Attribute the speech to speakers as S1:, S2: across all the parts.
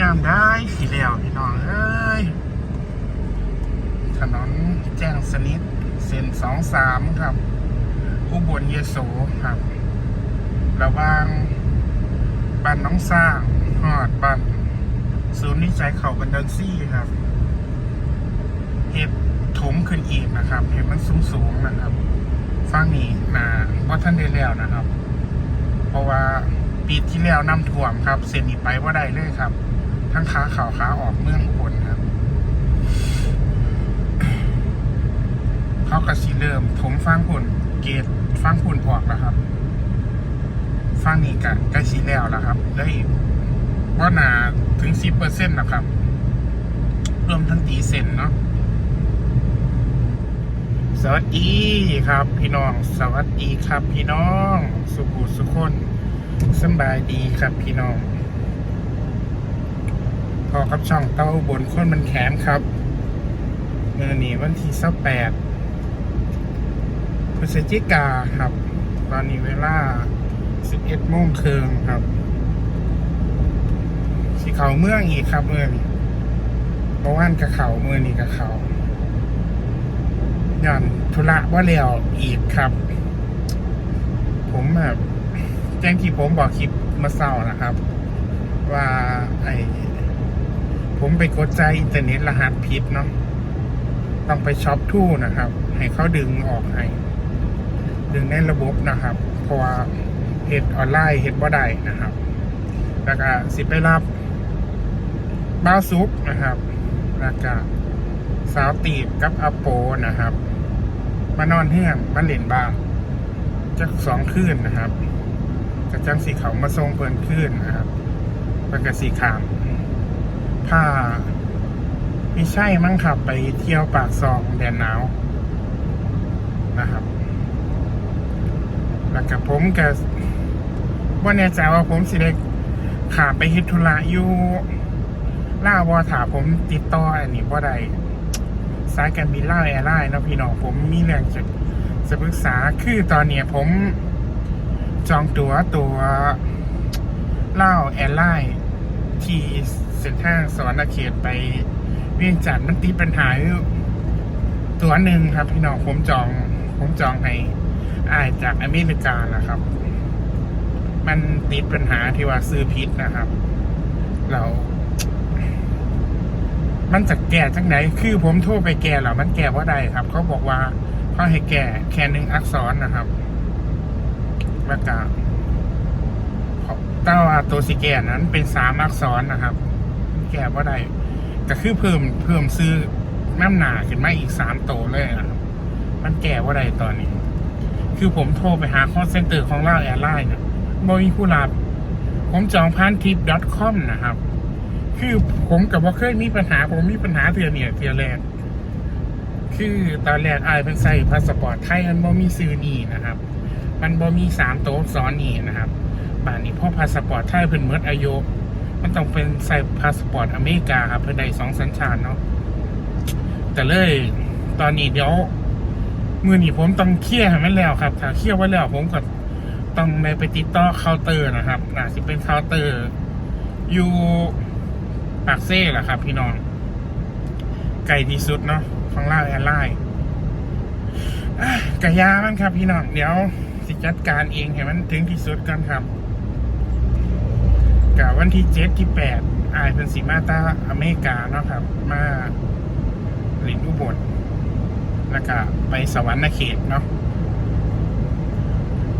S1: ยามได้สีเหลวพี่น้องเอ้ยถนนแจ้งสนิทเส้นสองสามครับอุบลเยโสครับ ระว่างบ้านน้องสร้างหอดบ้านศูนย์นิจัยเขาบันดันซี่ครับเห็ดถมขึ้นอีกนะครับ เห็ดมันสูงสูงนะครับฟังนี้นะว่าท่านได้แล้วนะครับ เพราะว่าปีที่แล้วน้ำท่วมครับ เส้นนี้ไปว่าได้เลยครับ ทั้งขาข่าขาออกเมืองอุบลครับ เขากระสีเริ่มถมฟังผุนเกตฟังผุนออกแล้วครับฟังนี้กะใกล้สีแล้วแล้วครับได้ว่านาถึงสิบเปอร์เซ็นต์นะครับ รวมทั้งตีเซ็นเนาะสวัสดีครับ พี่น้อง สวัสดีครับ พี่น้อง สุขุสุขคนสบายดีครับพี่น้อง พอกับช่องเต้าบนคนมันแขมครับเมื่อนี้วันที่สิบแปดพฤศจิกาครับ ตอนนี้เวลาสิบเอ็ดโมงครึ่งครับสีเขาเมืองอีกครับเมื่อนี้เมื่อวานกับเขาเมื่อนี้กับเขาย่อนธุระว่าเลี้ยวอีกครับ ผมแบบแจ้งที่ผมบอกคลิปมาเศร้านะครับ ว่าไอ ผมไปกดใจอินเทอร์เน็ตรหัสผิดเนาะต้องไปช็อปทู่นะครับ ให้เขาดึงออกให้ ดึงในระบบนะครับ เพราะว่าเฮ็ดออนไลน์เฮ็ดบ่ได้นะครับ แล้วก็สิไปรับบ้าซุปนะครับ แล้วก็สาวตีบกับอโปนะครับ มานอนเฮือนมาเล่นบ้านจักสองคืนนะครับกระจังสีเขามาทรงเพิ่นคืนนะครับแล้วก็สีขาม ถ้าไม่ใช่มั้งครับไปเที่ยวปากซองแดนหนาวนะครับ แล้วกับผมกับว่าแน่ใจว่าผมสิได้ขาไปฮ็ดธุระอยู่ล่าวอถาผมติดต่ออันนี้ว่าใดสายการบินล่าแอร์ไลน์นะพี่น้องผมมีเรื่องจะจะปรึกษาคือตอนเนี้ยผมจองตั๋วตัวล่าแอร์ไลน์ที่ เส้นทางสวรรณเขตไปเวียงจันทน์มันติดปัญหาอยู่ตัวหนึ่งครับ พี่น้องผมจอง ผมจองให้อายจากอเมริกานะครับ มันติดปัญหาที่ว่าซื้อพิษนะครับ เรา มันจะแก้จังไหนคือผมโทรไปแก้แล้วมันแก้ว่าใดครับ เขาบอกว่าเขาให้แก้แค่หนึ่งอักษรนะครับแล้วก็แต่ว่าตัวสีแกนนั้นเป็นสามอักษรนะครับ แก้ว่าได้ก็คือเพิ่มเพิ่มซื้อน้ำหนาขึ้นมาอีกสามโตเลยนะครับมันแก้ว่าได้ตอนนี้ คือผมโทรไปหา call center ของล่าแอร์ไลน์นะบมีผู้รับ ผมจองผ่านทิป .com นะครับ คือผมกับว่าเคยมีปัญหา ผมมีปัญหาเทือเนี่ยเทือแรกคือตอนแรกอายเป็นใส่พาสปอร์ตไทยมันบ่มีซื้อนี่นะครับ มันบ่มีสามโต๊ะซ้อนนี่นะครับป่านนี้พ่อพาสปอร์ตไทยเพิ่นเมดอายุ มันต้องเป็นใส่พาสปอร์ตอเมริกาครับเพื่อได้สองสัญชาติเนาะแต่เลยตอนนี้เดี๋ยวมือหนีผมต้องเคลียร์ให้มันแล้วครับ ถ้าเคลียร์ไว้แล้วผมก็ต้องไปไปติดต่อเคาน์เตอร์นะครับน่าสิเป็นเคาน์เตอร์อยู่ปากเซ่แหละครับ พี่น้องไกลที่สุดเนาะของล่าแอร์ไลน์อะกะยามันครับ พี่น้องเดี๋ยวสิจัดการเองให้มันถึงที่สุดกันครับ กับวันที่เจ็ดที่แปดอายเป็นสีมาตาอเมริกาเนาะครับ มาหลินอุบลแล้วก็ไปสวรรค์เขตเนาะ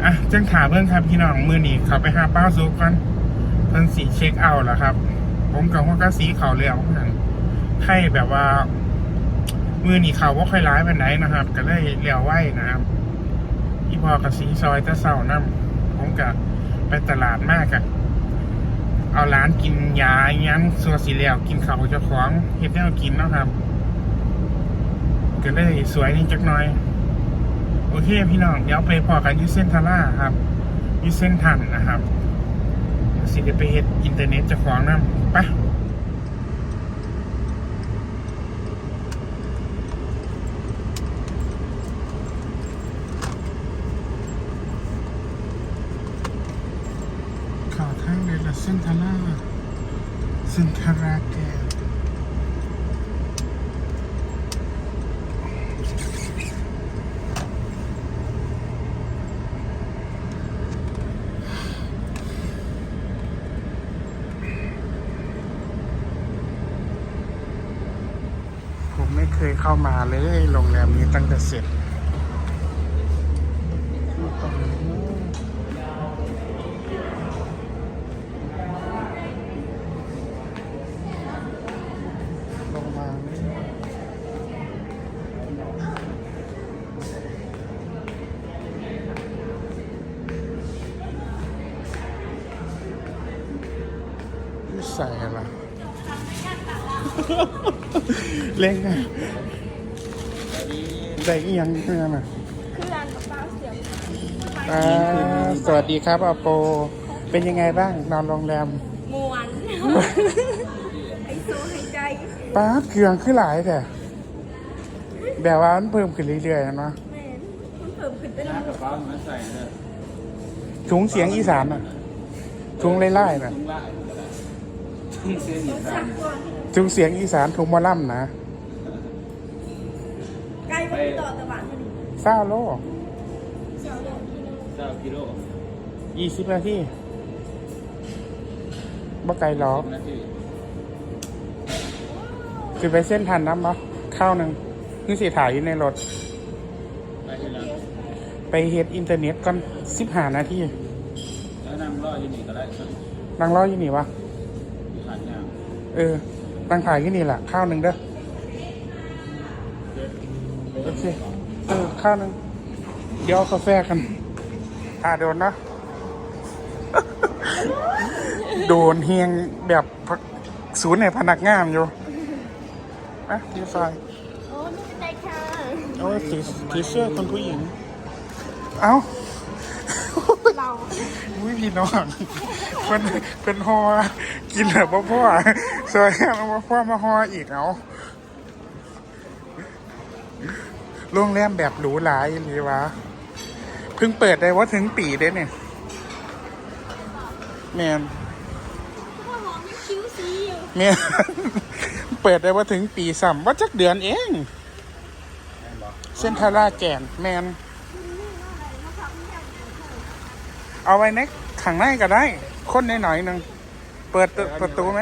S1: อะจังถาเพื่อนครับพี่น้องมือนี้เขาไปหาเป้าซุกกันเพิ่นสีเช็คเอาท์แล้วครับ ผมกับว่าก็สีเขาเรียวใครแบบว่า มือนี้เขาว่าค่อยร้ายไปไหนนะครับ ก็เลยเลี้ยวไหวนะครับอีพอกับสีซอยตะเศร้าน้ำผมกับไปตลาดมากอะ เอาร้านกินยาอยังสัวสีเหลวกินข้าวเจ้าของเฮ็ดแนวกินนะครับก็เลยสวยนิดจักหน่อย โอเคพี่น้อง เดี๋ยวไปพอกันยูเส้นทาร่าครับยูเส้นทันนะครับสิเดไปเฮ็ดอินเทอร์เน็ตเจ้าของนะไปะ ข่าวทางเลยละเส้นทาร่าซึ่งคาราแกนผมไม่เคยเข้ามาเลยโรงแรมนี้ตั้งแต่เสร็จ ใส่อะไรเล่งอะได้อีหยังเพื่อนอะ
S2: คือร้านกับป้าเสียง
S1: อ่าสวัสดีครับอาโป เป็นยังไงบ้าง นอนโรงแรม
S2: มวนไอโซหายใจ
S1: ป้าดเครื่องขึ้นหลายแต่แบบว่ามันเพิ่มขึ้นเรื่อยๆนะ
S2: แม่นมันเพิ่มขึ้นเป็น
S3: น้ากระเป๋ามาใส่เด้อ
S1: ถุงเสียงอีสานอะถุงไล่ๆน่ะ
S3: ถุงละถุงเส้นอีสา
S2: สั
S3: น
S2: กก่อน
S1: ถุงเสียงอีสานถุงหมอล่ำนะ
S2: ไกลไปต่อตะวันมัน
S1: เศร้าโล
S2: เสียวเดินที่นึง
S3: เก้ากิโล
S1: ยี่สิบนาทีบ่ไกลหรอก
S3: สิบนาที
S1: คือไปเส้นทันน้ำปะข้าวหนึ่งนี่สิถ่ายอยู่ในรถ
S3: ไปที่แล้ว
S1: ไปเฮ็ดอินเทอร์เน็ตก่อนสิบห้านาที
S3: แล้วนั่งรออยู่นี่ก็ได้สั่ง
S1: นั่งรออยู่นี่วะ
S3: ผ่านยาง
S1: เออนั่งถ่ายอยู่นี่แหละข้าวหนึ่งเด้อโอเคเออข้าวหนึ่งเดี๋ยวเอากาแฟกันอ่าโดนนะ โดนเฮียงแบบศูนย์ในพนักงานอยู่อะทีไฟ
S2: โอ้ไม่เป็นไรค่ะ
S1: โอ้ยสีสีเสื้อคนผู้หญิง เอ้า
S2: เรา
S1: อุ้ยพี่น้องเป็นเป็นฮอกินเหรอพ่อพ่อสวยงามพ่อพ่อมาฮออีกเอาโรงแรมแบบหรูหราอย่างนี้วะเพิ่งเปิดได้ว่าถึงปีได้เนี่ยแมน
S2: พ่อหอมคิ้วซีอยู่
S1: แมนเปิดได้ว่าถึงปีสัมว่าจักเดือนเอง เส้นทาราแกนแมน เอาไว้ในขังในก็ได้ คนหน่อยๆหนึ่งเปิดประตูไหม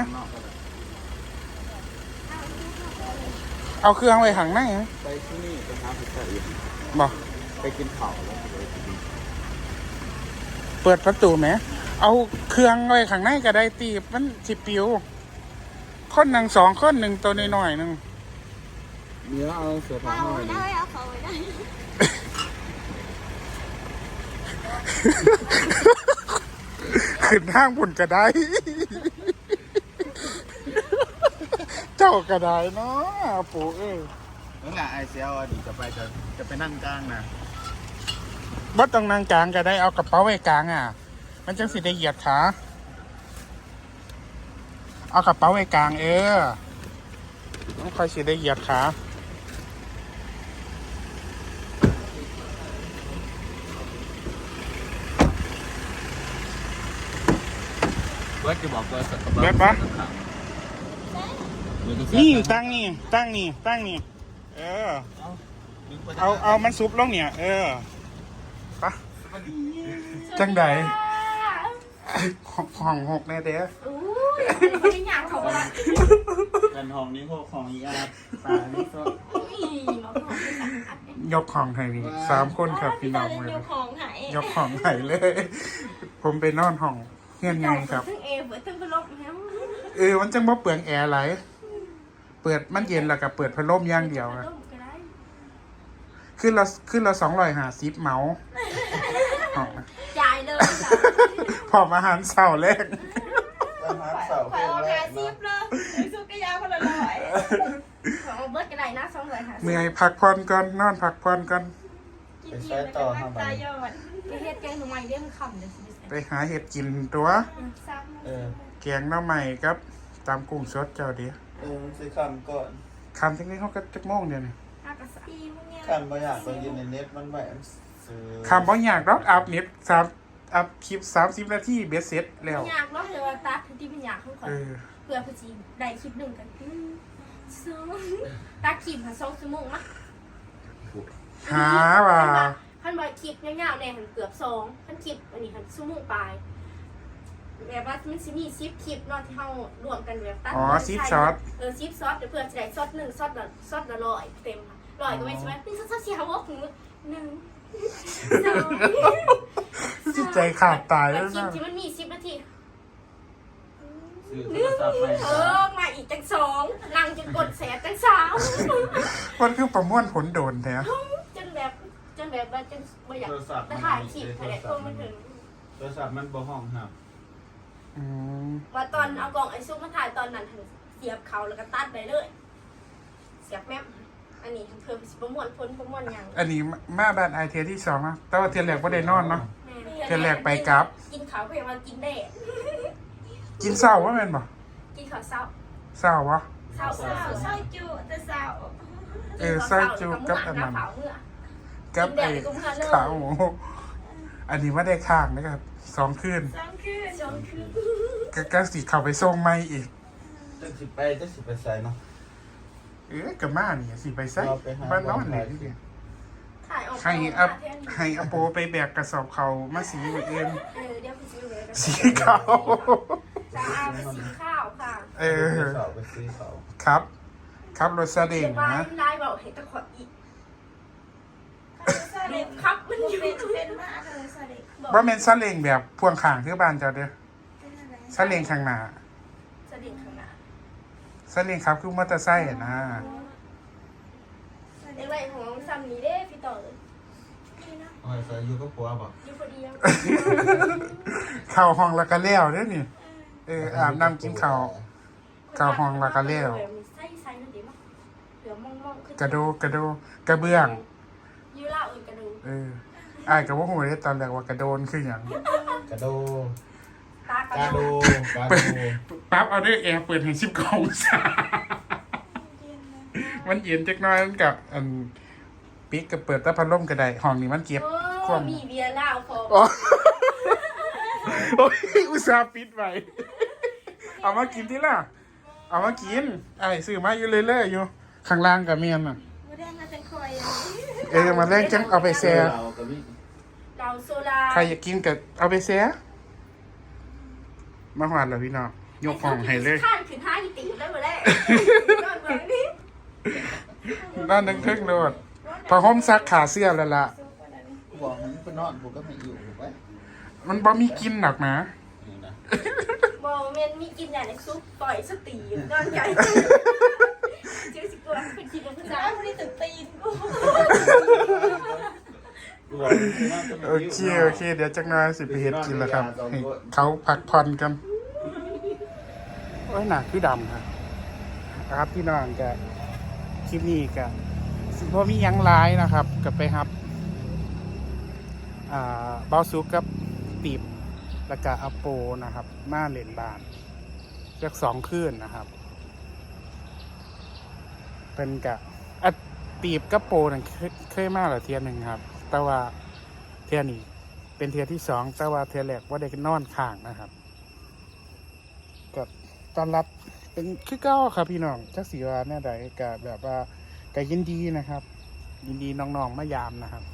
S1: เอาเครื่องไว้ขังในไหม
S3: ไปที่นี่ไปหาผู้ชายอีก
S1: บอก
S3: ไปกินข้าวแล้วไปกิน
S1: เปิดประตูไหมเอาเครื่องไว้ขังในก็ได้ตีบมันสิปิวคนหนึ่งสองคนหนึ่งตัวน้อยๆหนึ่ง
S3: เนื้อเอาเสื้อผ้า
S2: เอา
S3: หน่อย
S2: ไว้ได้เอาเขาไว้ได้
S1: ขึ้นห้างบุญก็ได้ เจ้าก็ได้เนาะปู่เอ้ย
S3: นั่นแหละไอเซียวอดีตจะไปจะจะไปนั่งกลางนะ
S1: บัดต้องนางกลางก็ได้เอากระเป๋าไว้กลางอะ มันจังสิได้เหยียดขาเอากระเป๋าไว้กลางเออต้องคอยสิได้เหยียดขา
S3: บิร์ดจะบอกเบิร์ด
S1: เบิดปะ นี่ตั้งนี่ตั้งนี่ตั้งนี่ เออ เอาเอามันซุปลงเนี่ย เออปะจังใดของของหกแน่เด้อ
S2: อู้ยไม่ได้อยากเขาละ
S3: กันห้องนี้พวกของอีอาร์ตานี่ก็
S2: อีเราหอมไม่สักอันเนี่ย
S1: ยกของให้นี่สามคนครับพี่น้อง
S2: เล
S1: เลย
S2: ยของหาย
S1: ยกของให้เลย ผมไปนอนห้อง เงื่อนไงครับ
S2: ทั้งเอเบิร์ดทั้งพัดลมแล้ว
S1: เออมันจังบ่เปลืองแอร์ไหลายเปิดมันเย็นแล้วก็เปิดพัดลมอย่างเดียว
S2: พั
S1: อะ
S2: ดลมก็ได้
S1: ขึ้นละขึ้นละสองร้อยห้าสิบเมาส์อ๋อ
S2: จ่ายเลยจ้ะ
S1: พอมาหารเสาแรก
S3: อาหารเสาร์
S2: ไป
S3: เป็น
S2: เอา
S3: แร
S2: หากซิ
S3: เนาะ
S2: บเลยไอ้ซุกกระยาคนละร้อยของเบิร์ดก็ได้นะสองร้อยห้าสิบ
S1: เมื่อยพักผ่อนก่อนนอนพักผ่อนก่อน
S2: กินกินแล้วก็รักตายยอดไปเฮ็ดแกงหน่อไม้เรื่องคำเดี๋ยวสิ
S1: ไปหาเห็ดกินตัว
S2: ซ้ำ
S3: เออ
S1: แกงหน้ำใหม่ครับตามกุ้งสดเจ้าเดียว
S3: เออซื้อคำก่อน
S1: คำที่นี้เขาก็จักโมงเดียวนี่
S2: ห้ากระสีพวกเนี้ย
S3: คำบางอย่างตอนยืนในเน็ตมันไหวซื้อ
S1: คำบ่อยากรอกอัพเน็ตสามอัพคลิปสามสิบนาทีเบสเซ็ตแล้ว
S2: อยากเนาะแต่ว่าตัดที่เป็นอยากของขอ
S1: เออ
S2: เพื่อพอจีได้คลิปหนึ่งกันอืมสองตัดคลิปค่ะสองชั่วโมงมั้ย
S1: หาว่า
S2: ขั้นบอยคลิปยาวๆเนี่ยหันเกือบสองขั้นคลิปอันนี้หันชั่วโมงปลายแบบว่ามันจะมีซิปคลิปเนอนที่เรารวมกันแบบตัด
S1: อ๋อ
S2: เลย
S1: ซิป
S2: ใช่
S1: ช็อต
S2: เออซิปซอสเดี๋ยวเพื่อจะได้ซอสหนึ่งซอสละซอสละร้อยเต็มค่ะร้อยก็ไม่ใช่ไหมนี่ซอสซอสเสียวกหนึ่งหนึ่งสอง
S1: จิตใจขาดตาย
S2: แล้
S1: แล้วว
S2: คลิป
S1: นะ
S2: ที่มันมีซิปนาที
S3: ซื้อโทรศัพท์ใหม่
S2: เออ มาอีกจังสองนั่งจนกดแสบจังสาม
S1: มันคือประมวลผลโดนแท้
S2: จ นแบบจนแบบว่าจนไม่อยาก
S3: โทรศัพท์
S2: จะ
S3: มัน
S2: ถ่ายคลิป
S3: โท
S2: อะไร
S3: รศั
S2: ก็
S3: พท์มั
S2: มันนถึง
S3: โทรศัพท์มันบ่ห้องครับ
S1: อืม
S2: ว่าตอนเอากล่องไอซุปมาถ่ายตอนนั้นถึงเสียบเขาแล้วก็ตัดไปเลย เสียบแม่มอันนี้เพิ่มประมวลพ้นประมวลอย่าง
S1: อันนี้มาบ้านไอเทียที่สองนะแต่ว่าเทียแรกว่าได้นอนเนาะ
S2: แม่
S1: เทื่อแรกไปกลับ
S2: กินเขาเพียงว่ากินได้
S1: กินเศร้าว่าแม่นบ่
S2: กินข้าวเศร้า
S1: เศร้าวะ
S2: เศร้า
S4: เศร้าเศร้าจูแต่เศร้า
S1: เออไส้จูกับอันนั้น
S2: เผาเมื่อ
S1: กับไอ้ขาหมูอันนี้ว่าได้ข้างนะครับสองคืน
S4: สองคืน
S2: จนคือ
S1: ก็ก็สิเข้าไปส่งไม่อีก
S3: จังสิไปจังสิไปใส่เนาะ
S1: เออกับมานี่สิไปใส่
S3: เราไปหา
S1: บ้านนอนนี่ดิ
S2: ถ่ายออก
S1: ให้อัพให้อโปไปแบกกระสอบเขามาสีมือเอ็ม
S2: เออเดี๋ยวไปซื้อเลย
S1: สีขาว
S2: จะเอาไปสีข้าวค่ะ
S1: เอ
S3: ไป
S1: อ
S3: เสาไปซื้อเสา
S1: ครับ ครับรถซาเด้ง
S2: ไล
S1: นะ
S2: น์ไลน์บอกเห็นตะขออีก
S4: ซาเด็ก
S2: ครับมันอยู่
S4: เป็นเป็นมากเลยซาเด็ก
S2: บอก
S1: ว่าเมนซาเล้งแบบพ่วงข้างคือบ้านเจ้าเด้อ
S4: เป็นอะไร
S1: ซาเล้งข้างหน้า
S2: เสด็จข้างหน้า
S1: ซาเล้งครับคือมอเตอร์ไซค์อะนะ
S2: เด็กไรของซัมนี้เด้พี่ต่อเลย
S3: เอาให้ใส่อยู่กับผัวบ่
S2: อยู่คนเดียว
S1: เข้าห้องแล้วก็แล้วเด้อนี่ เอออาบน้ำกินข้าวเข้าห้องแล้วก็เลี้ยว
S2: ใส่ใส่นั่นดีมั้งเหลือมองมองขึ้น
S1: กระโดกระโดกระเบื้อง
S2: ยูล่าอื่นกระดู
S1: เอออ้ายก็บ่ฮู้เด้ตอนแรกว่ากระโดนคือหยัง
S3: กระโด
S2: ตากระ
S3: กาโด
S2: ดู
S3: กาโด
S1: ปั๊บเอาด้วยแอร์เปิดให้10องศามันเย็นจักหน้อยมันกับอันปิกก็เปิดแต่พัดลมก็ได้ห้องนี้มันเก็บ
S2: โอ้
S1: ความ
S2: มีเบียร์เหล้าพอ
S1: อ๋อโอ้ยอุตส่าห์ปิดไว้เอามากินที่ล่ะ เอามากินไอ้ซื้อมาอยู่เรื่อยๆอยู่ข้างล่างกับเมียนอะ
S4: ไม่ได้มาเป็นคอยอย่างนี้
S1: เออมาแรงจังเอาไปแซ่
S3: เราก็มี
S2: เราโซลา
S1: ใครอยากกินก็เอาไปแซ่มาหวานแล้วพี่น้องยกห้องให้เลย
S2: ข้านขึ้นห้าอีติได้หมดแล้วนอนเมืองนี้
S1: ด้านนึงเพิ่งโดดพอห่มซักขาเสื้อแล้วล่ะ
S3: บอกมันไปนอนกูก็ไม่อยู่ไว้
S1: มันบ่มีกินหรอกนะ
S3: นี่นะ
S2: บอเมนมีกินอย่างในซุปปล่อยสตีนอนใหญ่ ชื่อสิกวเป็นกินกับผู้
S4: จ้า
S2: ชาย
S4: คนนี้ตึกตีนกู
S1: โอเคโอเค เดี๋ยวจักหน้อยสิไปเฮ็ดกินแล้วครับให้เขาพักผ่อนกัน โอ้ยหนาคือดำครับครับพี่น้องกะคลิปนี้กะสิบ่มีหยังร้ายนะครับกับไปครับ อ่าเบาซุกกับตีบแล้วก็อัปโปนะครับ มาเล่นบานเรียกสองคืนนะครับ เป็นกะอะตีบกับโปนั่นเคยเคยมาหลายเทียหนึ่งครับ แต่ว่าเทียนี้เป็นเทียที่สองแต่ว่าเทียแรกว่าได้นอนข้างนะครับกับตอนรับเป็นคือเก้าครับพี่น้องจักสีวาเนี่ยใดกะแบบว่าก็ยินดีนะครับ ยินดีน้องๆมายามนะครับ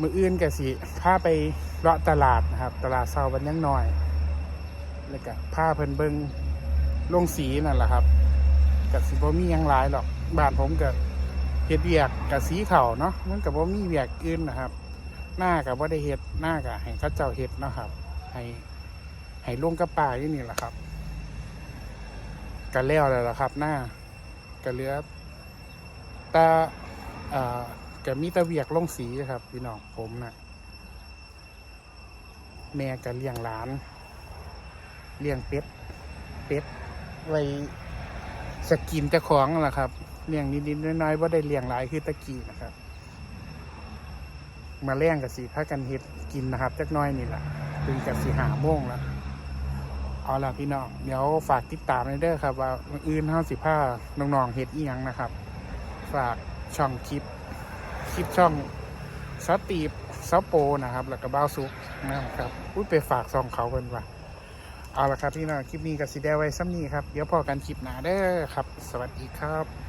S1: มืออื่นกับสิพาไปเลาะตลาดนะครับ ตลาดเซาบันยังน้อยแล้วก็พาเพิ่นเบิงลงสีนั่นแหละครับ กับสิบ่มียังหลายหรอกบ้านผมกับเฮ็ดเวียกกับสีเข่าเนาะมันกับบ่มีเวียกอื่นนะครับ หน้ากับว่าได้เฮ็ดหน้ากับให้เขาเจ้าเฮ็ดเนาะครับ ให้ให้ลงกระป่าอยู่นี่แหละครับกันแล้วแล้วละครับ หน้าก็เหลือแตาอ่าก็มีตะเวียกลงสีครับ พี่น้องผมนะแม่ก็เลี้ยงหลาน เลี้ยงเป็ดเป็ดไว้ สกินเจ้าของนั่แหละครับเลี้ยงนิดๆน้อยๆว่าได้เลี้ยงหลายคือตะกี้นะครับ มาเลี้ยงกับสีพากันเฮ็ดกินนะครับจักน้อยนี่แหละถึงกับสีหาโมงแล้วเอาล่ะพี่น้องเดี๋ยวฝากติดตามในเด้อครับ ว่าอื่นเฮาสิพาน้องๆเฮ็ดอีหยังนะครับ ฝากช่องคลิปคลิปช่องสตีฟซอโปนะครับ แล้วก็บ้าซุกนะครับอุ้ยไปฝากซองเขาเป็นว่ะ เอาละครับพี่น้องคลิปนี้กับสีแดไว้ซ้ำนี้ครับ เดี๋ยวพอกันคลิปหน้าเด้อครับ สวัสดีครับ